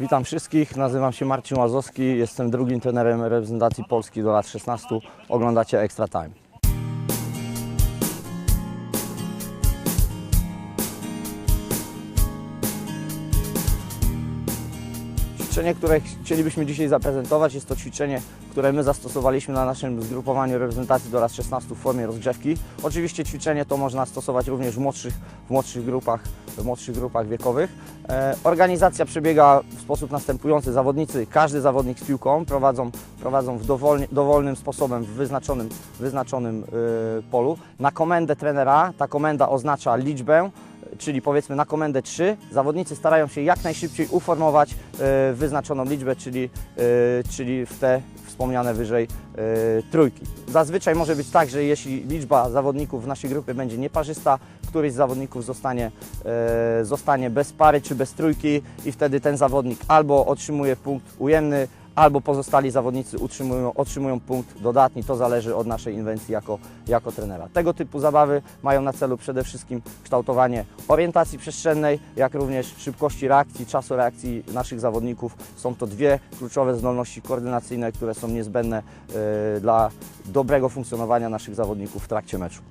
Witam wszystkich, nazywam się Marcin Łazowski, jestem drugim trenerem reprezentacji Polski do lat 16. Oglądacie Extra Time. Ćwiczenie, które chcielibyśmy dzisiaj zaprezentować, jest to ćwiczenie, które my zastosowaliśmy na naszym zgrupowaniu reprezentacji do lat 16 w formie rozgrzewki. Oczywiście ćwiczenie to można stosować również w młodszych, w młodszych, grupach, w młodszych grupach wiekowych. E, organizacja przebiega w sposób następujący. Zawodnicy, każdy zawodnik z piłką prowadzą, prowadzą w dowolnym sposobem w wyznaczonym, wyznaczonym e, polu. Na komendę trenera ta komenda oznacza liczbę, czyli powiedzmy na komendę 3, zawodnicy starają się jak najszybciej uformować e, wyznaczoną liczbę, czyli, e, czyli w te wspomniane wyżej e, trójki. Zazwyczaj może być tak, że jeśli liczba zawodników w naszej grupie będzie nieparzysta, któryś z zawodników zostanie, zostanie bez pary czy bez trójki i wtedy ten zawodnik albo otrzymuje punkt ujemny, albo pozostali zawodnicy utrzymują, otrzymują punkt dodatni. To zależy od naszej inwencji jako, jako trenera. Tego typu zabawy mają na celu przede wszystkim kształtowanie orientacji przestrzennej, jak również szybkości reakcji, czasu reakcji naszych zawodników. Są to dwie kluczowe zdolności koordynacyjne, które są niezbędne e, dla dobrego funkcjonowania naszych zawodników w trakcie meczu.